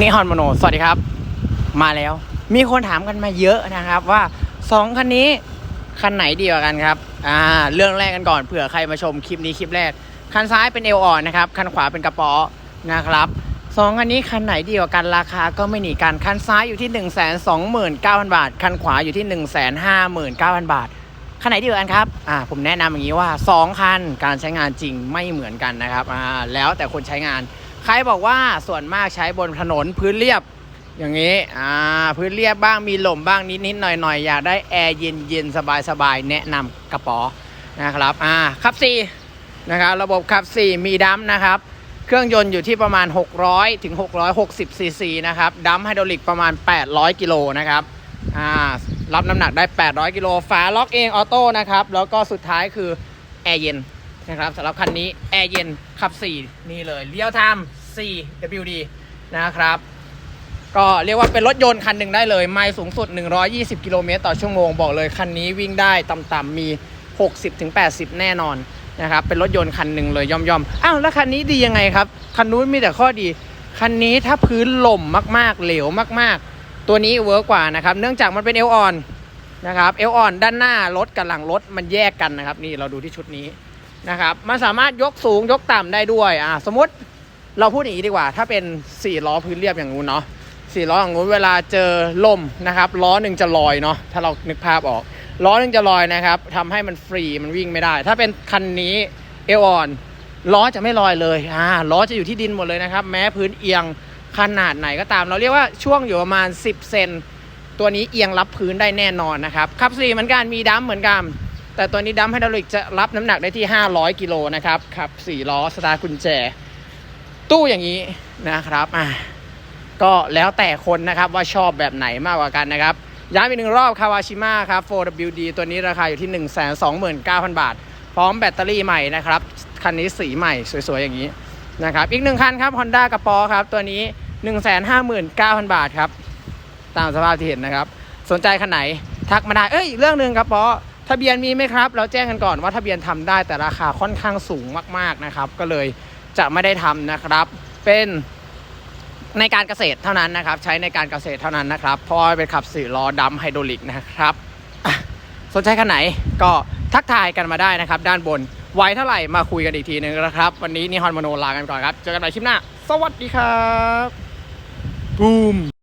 นิฮอนโมโน สวัสดีครับ มาแล้ว มีคนถามกันมาเยอะนะครับว่าสองคันนี้คันไหนดีกว่ากันครับ อ่า เรื่องแรกกันก่อนเผื่อใครมาชมคลิปนี้คลิปแรก คันซ้ายเป็นเอลอ่อนนะครับ คันขวาเป็นกระป๋อนะครับสองคันนี้คันไหนดีกว่ากันราคาก็ไม่หนีกัน คันซ้ายอยู่ที่ 1 2 9 0 0 0 บาท คันขวาอยู่ที่ 1 5 9 0 0 0 บาท คันไหนดีกว่ากันครับ อ่า ผมแนะนำอย่างนี้ว่า 2 คันการใช้งานจริงไม่เหมือนกันนะครับ อ่า แล้วแต่คนใช้งาน ใครบอกว่าส่วนมากใช้บนถนนพื้นเรียบ อย่างนี้อ่าพื้นเรียบบ้างมีลมบ้างนิดๆหน่อยๆอยากได้แอร์เย็นๆสบายๆแนะนำกระป๋อนะครับอ่าขับ4นะครับระบบขับ 4 มีดัมนะครับ เครื่องยนต์อยู่ที่ประมาณ 600ถึง660ซีซีนะครับดัมไฮดรอลิกประมาณ 800 กิโลนะครับอ่ารับน้ำหนักได้ 800 กิโลฝาล็อกเองออโต้นะครับ แล้วก็สุดท้ายคือแอร์เย็นนะครับสำหรับคันนี้แอร์เย็นขับ 4 นี่เลยเลี้ยวทม์ 4WD นะครับ ก็เรียกว่าเป็นรถยนต์คันหนึ่งได้เลย ไมล์สูงสุด 120 กิโลเมตรต่อชั่วโมงบอกเลย คันนี้วิ่งได้ต่ำๆมี 60-80 แน่นอนนะครับ เป็นรถยนต์คันหนึ่งเลยย่อมๆ อ้าวแล้วคันนี้ดียังไงครับ คันนู้นมีแต่ข้อดี คันนี้ถ้าพื้นหล่มมากๆ เหลวมากๆ ตัวนี้เวิร์กกว่านะครับ เนื่องจากมันเป็นเอลออนนะครับ เอลออนด้านหน้ารถกับหลังรถมันแยกกันนะครับ นี่เราดูที่ชุดนี้นะครับ มันสามารถยกสูงยกต่ำได้ด้วย อ่า สมมติ เราพูดอย่างนี้ดีกว่า ถ้าเป็น4ล้อพื้นเรียบอย่างนู้นเนาะสี่ล้อของนู้นเวลาเจอลมนะครับล้อหนึ่งจะลอยเนาะถ้าเรานึกภาพออก ล้อหนึ่งจะลอยนะครับทำให้มันฟรีมันวิ่งไม่ได้ ถ้าเป็นคันนี้เอวอนล้อจะไม่ลอยเลยอ่าล้อจะอยู่ที่ดินหมดเลยนะครับ แม้พื้นเอียงขนาดไหนก็ตาม เราเรียกว่าช่วงอยู่ประมาณ 10 เซนตัวนี้เอียงรับพื้นได้แน่นอนนะครับขับสี่เหมือนกันมีดัมเหมือนกัน แต่ตัวนี้ดัมไฮดรอลิกจะรับน้ำหนักได้ที่ 500 กิโลนะครับขับสี่ล้อสตาร์กุญแจ ตู้อย่างนี้นะครับอ่าก็แล้วแต่คนนะครับว่าชอบแบบไหนมากกว่ากันนะครับย้ำอีกหนึ่งรอบคาวาชิมะครับ 4WD ตัวนี้ราคาอยู่ที่ 129,000 บาท พร้อมแบตเตอรี่ใหม่นะครับ คันนี้สีใหม่สวยๆ อย่างนี้นะครับ อีกหนึ่งคันครับ Honda กระป๋อครับ ตัวนี้ 159,000 บาทครับ ตามสภาพที่เห็นนะครับ สนใจคันไหนทักมาได้ เอ้ย เรื่องหนึ่งครับปอทะเบียนมีไหมครับ เราแจ้งกันก่อนว่าทะเบียนทำได้แต่ราคาค่อนข้างสูงมากๆนะครับ ก็เลย จะไม่ได้ทำนะครับ เป็นในการเกษตรเท่านั้นนะครับ ใช้ในการเกษตรเท่านั้นนะครับ เพราะเป็นขับสี่ล้อดัมไฮดรอลิกนะครับสนใจคันไหนก็ทักทายกันมาได้นะครับ ด้านบนไว้เท่าไหร่มาคุยกันอีกทีนึงนะครับ วันนี้นิฮอนมโนลากันก่อนครับ เจอกันใหม่คลิปหน้า สวัสดีครับบูม